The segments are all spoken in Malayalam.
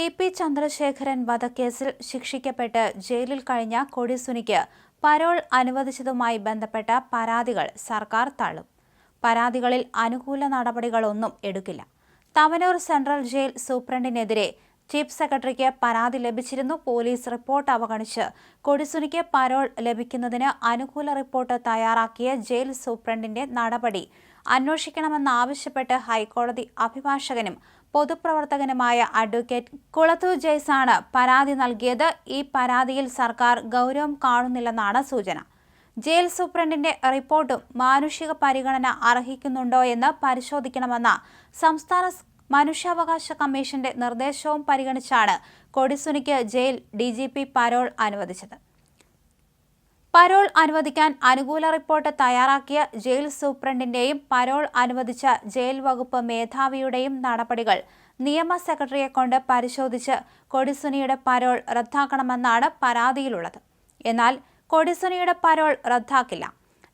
ടി പി ചന്ദ്രശേഖരൻ വധക്കേസിൽ ശിക്ഷിക്കപ്പെട്ട് ജയിലിൽ കഴിഞ്ഞ കൊടിസുനിക്ക് പരോൾ അനുവദിച്ചതുമായി ബന്ധപ്പെട്ട പരാതികൾ സർക്കാർ തള്ളും. പരാതികളിൽ അനുകൂല നടപടികളൊന്നും എടുക്കില്ല. തവനൂർ സെൻട്രൽ ജയിൽ സൂപ്രണ്ടിനെതിരെ ചീഫ് സെക്രട്ടറിക്ക് പരാതി ലഭിച്ചിരുന്നു പോലീസ് റിപ്പോർട്ട് അവഗണിച്ച് കൊടിസുനിക്ക് പരോൾ ലഭിക്കുന്നതിന് അനുകൂല റിപ്പോർട്ട് തയ്യാറാക്കിയ ജയിൽ സൂപ്രണ്ടിന്റെ നടപടി അന്വേഷിക്കണമെന്നാവശ്യപ്പെട്ട് ഹൈക്കോടതി അഭിഭാഷകനും പൊതുപ്രവർത്തകനുമായ അഡ്വക്കേറ്റ് കുളത്തു ജയ്സാണ് പരാതി നൽകിയത്. ഈ പരാതിയിൽ സർക്കാർ ഗൗരവം കാണുന്നില്ലെന്നാണ് സൂചന. ജയിൽ സൂപ്രണ്ടിന്റെ റിപ്പോർട്ടും മാനുഷിക പരിഗണന അർഹിക്കുന്നുണ്ടോ എന്ന് പരിശോധിക്കണമെന്ന സംസ്ഥാന മനുഷ്യാവകാശ കമ്മീഷന്റെ നിർദ്ദേശവും പരിഗണിച്ചാണ് കൊടിസുനിക്ക് ജയിൽ ഡി പി പരോൾ അനുവദിച്ചത്. പരോൾ അനുവദിക്കാൻ അനുകൂല റിപ്പോർട്ട് തയ്യാറാക്കിയ ജയിൽ സൂപ്രണ്ടിന്റെയും പരോൾ അനുവദിച്ച ജയിൽ വകുപ്പ് മേധാവിയുടെയും നടപടികൾ നിയമ സെക്രട്ടറിയെ കൊണ്ട് പരിശോധിച്ച് കൊടിസുനിയുടെ പരോൾ റദ്ദാക്കണമെന്നാണ് പരാതിയിലുള്ളത്. എന്നാൽ കൊടിസുനിയുടെ പരോൾ റദ്ദാക്കില്ല.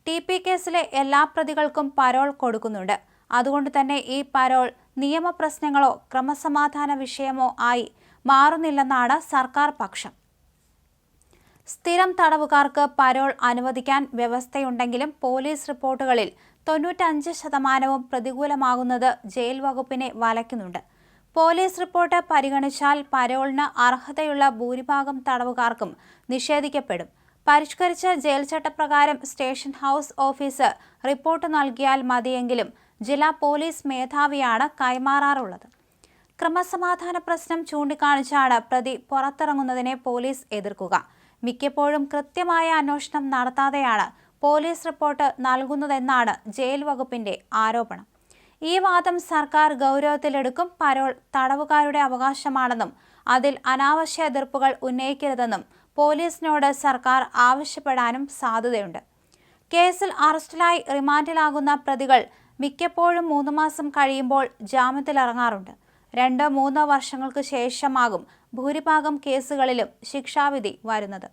ടി പി കേസിലെ എല്ലാ പ്രതികൾക്കും പരോൾ കൊടുക്കുന്നുണ്ട്. അതുകൊണ്ട് തന്നെ ഈ പരോൾ നിയമപ്രശ്നങ്ങളോ ക്രമസമാധാന വിഷയമോ ആയി മാറുന്നില്ലെന്നാണ് സർക്കാർ പക്ഷം. സ്ഥിരം തടവുകാർക്ക് പരോൾ അനുവദിക്കാൻ വ്യവസ്ഥയുണ്ടെങ്കിലും പോലീസ് റിപ്പോർട്ടുകളിൽ തൊണ്ണൂറ്റഞ്ച് ശതമാനവും പ്രതികൂലമാകുന്നത് ജയിൽ വകുപ്പിനെ വലയ്ക്കുന്നുണ്ട്. പോലീസ് റിപ്പോർട്ട് പരിഗണിച്ചാൽ പരോളിന് അർഹതയുള്ള ഭൂരിഭാഗം തടവുകാർക്കും നിഷേധിക്കപ്പെടും. പരിഷ്കരിച്ച ജയിൽ ചട്ടപ്രകാരം സ്റ്റേഷൻ ഹൗസ് ഓഫീസർ റിപ്പോർട്ട് നൽകിയാൽ മതിയെങ്കിലും ജില്ലാ പോലീസ് മേധാവിയാണ് കൈമാറാറുള്ളത്. ക്രമസമാധാന പ്രശ്നം ചൂണ്ടിക്കാണിച്ചാണ് പ്രതി പുറത്തിറങ്ങുന്നതിനെ പോലീസ് എതിർക്കുക. മിക്കപ്പോഴും കൃത്യമായ അന്വേഷണം നടത്താതെയാണ് പോലീസ് റിപ്പോർട്ട് നൽകുന്നതെന്നാണ് ജയിൽ വകുപ്പിന്റെ ആരോപണം. ഈ വാദം സർക്കാർ ഗൗരവത്തിലെടുക്കും പരോൾ തടവുകാരുടെ അവകാശമാണെന്നും അതിൽ അനാവശ്യ എതിർപ്പുകൾ ഉന്നയിക്കരുതെന്നും പോലീസിനോട് സർക്കാർ ആവശ്യപ്പെടാനും സാധ്യതയുണ്ട്. കേസിൽ അറസ്റ്റിലായി റിമാൻഡിലാകുന്ന പ്രതികൾ മിക്കപ്പോഴും മൂന്ന് മാസം കഴിയുമ്പോൾ ജാമ്യത്തിലിറങ്ങാറുണ്ട്. രണ്ടോ മൂന്നോ വർഷങ്ങൾക്ക് ശേഷമാകും ഭൂരിഭാഗം കേസുകളിലും ശിക്ഷാവിധി വരുന്നത്.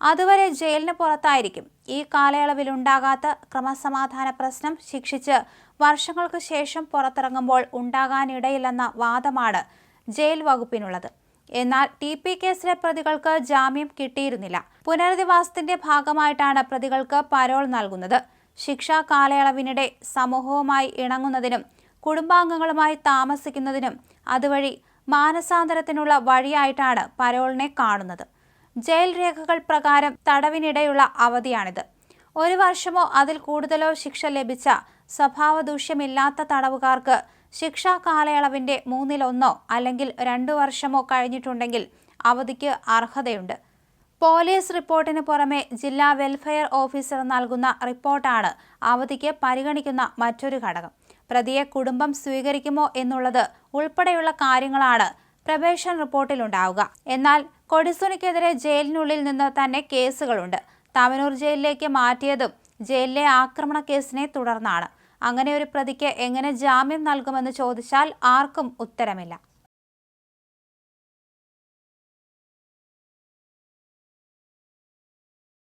അതുവരെ ജയിലിന് പുറത്തായിരിക്കും. ഈ കാലയളവിലുണ്ടാകാത്ത ക്രമസമാധാന പ്രശ്നം ശിക്ഷിച്ച് വർഷങ്ങൾക്ക് ശേഷം പുറത്തിറങ്ങുമ്പോൾ ഉണ്ടാകാനിടയില്ലെന്ന വാദമാണ് ജയിൽ വകുപ്പിനുള്ളത്. എന്നാൽ ടി പി കേസിലെ പ്രതികൾക്ക് ജാമ്യം കിട്ടിയിരുന്നില്ല. പുനരധിവാസത്തിന്റെ ഭാഗമായിട്ടാണ് പ്രതികൾക്ക് പരോൾ നൽകുന്നത്. ശിക്ഷാ കാലയളവിനിടെ സമൂഹവുമായി ഇണങ്ങുന്നതിനും കുടുംബാംഗങ്ങളുമായി താമസിക്കുന്നതിനും അതുവഴി മാനസാന്തരത്തിനുള്ള വഴിയായിട്ടാണ് പരോളിനെ കാണുന്നത്. ജയിൽ രേഖകൾ പ്രകാരം തടവിനിടെയുള്ള അവധിയാണിത്. ഒരു വർഷമോ അതിൽ കൂടുതലോ ശിക്ഷ ലഭിച്ച സ്വഭാവദൂഷ്യമില്ലാത്ത തടവുകാർക്ക് ശിക്ഷാ കാലയളവിന്റെ മൂന്നിലൊന്നോ അല്ലെങ്കിൽ രണ്ടു വർഷമോ കഴിഞ്ഞിട്ടുണ്ടെങ്കിൽ അവധിക്ക് അർഹതയുണ്ട്. പോലീസ് റിപ്പോർട്ടിന് പുറമെ ജില്ലാ വെൽഫെയർ ഓഫീസർ നൽകുന്ന റിപ്പോർട്ടാണ് അവധിക്ക് പരിഗണിക്കുന്ന മറ്റൊരു ഘടകം. പ്രതിയെ കുടുംബം സ്വീകരിക്കുമോ എന്നുള്ളത് ഉൾപ്പെടെയുള്ള കാര്യങ്ങളാണ് പ്രവേശൻ റിപ്പോർട്ടിലുണ്ടാവുക. എന്നാൽ കൊടിസുനിക്കെതിരെ ജയിലിനുള്ളിൽ നിന്ന് തന്നെ കേസുകളുണ്ട്. താമനൂർ ജയിലിലേക്ക് മാറ്റിയതും ജയിലിലെ ആക്രമണ കേസിനെ തുടർന്നാണ്. അങ്ങനെ ഒരു പ്രതിക്ക് എങ്ങനെ ജാമ്യം നൽകുമെന്ന് ചോദിച്ചാൽ ആർക്കും ഉത്തരമില്ല.